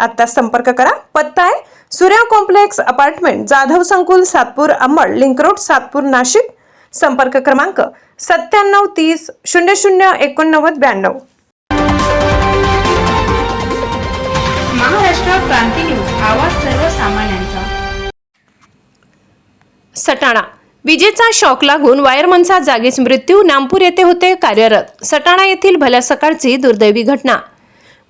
आता संपर्क करा. पत्ता आहे सूर्या कॉम्प्लेक्स अपार्टमेंट जाधव संकुल सातपूर अंबड लिंक रोड सातपूर नाशिक. संपर्क क्रमांक सत्त्याण्णव तीस शून्य शून्य एकोणनव्वद ब्याण्णव. महाराष्ट्र क्रांती न्यूज आवाज सर्वसामान्यांचा. सटाणा. विजेचा शॉक लागून वायरमनचा जागीच मृत्यू नामपूर येथे होते कार्यरत. सटाणा येथील भल्या सकाळची दुर्दैवी घटना.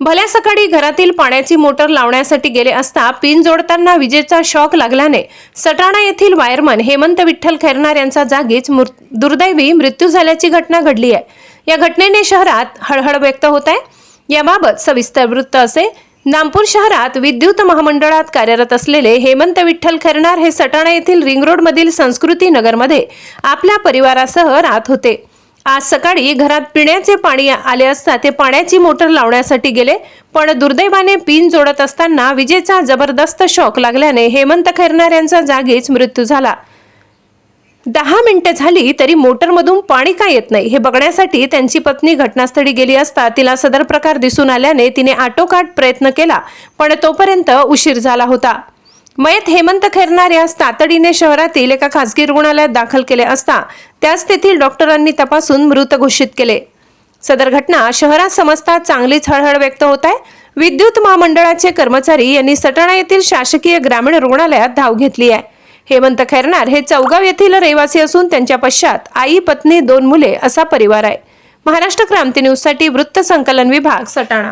भल्या सकाळी घरातील पाण्याची मोटर लावण्यासाठी गेले असता पिन जोडताना विजेचा शॉक लागल्याने सटाणा येथील वायरमन हेमंत विठ्ठल खैरनार यांचा जागीच दुर्दैवी मृत्यू झाल्याची घटना घडली आहे. या घटनेने शहरात हळहळ व्यक्त होत आहे. याबाबत सविस्तर वृत्त असे नागपूर शहरात विद्युत महामंडळात कार्यरत असलेले हेमंत विठ्ठल खैरनार हे सटाणा येथील रिंग रोड मधील संस्कृती नगरमध्ये आपल्या परिवारासह राहत होते. आज सकाळी घरात पिण्याचे पाणी आले असता ते पाण्याची मोटर लावण्यासाठी गेले पण दुर्दैवाने पिन जोडत असताना विजेचा जबरदस्त शॉक लागल्याने हेमंत खैरनार यांचा जागीच मृत्यू झाला. दहा मिनिटं झाली तरी मोटरमधून पाणी का येत नाही हे बघण्यासाठी त्यांची पत्नी घटनास्थळी गेली असता तिला सदर प्रकार दिसून आल्याने तिने आटोकाट प्रयत्न केला पण तोपर्यंत उशीर झाला होता. मयत हेमंत खैरनार यास तातडीने शहरातील एका खासगी रुग्णालयात दाखल केले असता त्याच तेथील डॉक्टरांनी तपासून मृत घोषित केले. सदर घटना शहरात समजता चांगलीच हळहळ व्यक्त होत आहे. विद्युत महामंडळाचे कर्मचारी यांनी सटाणा येथील शासकीय ग्रामीण रुग्णालयात धाव घेतली आहे. हेमंत खैरनार हे चौगाव येथील रहिवासी असून त्यांच्या पश्चात आई पत्नी दोन मुले असा परिवार आहे. महाराष्ट्र क्रांती न्यूजसाठी वृत्त संकलन विभाग सटाणा.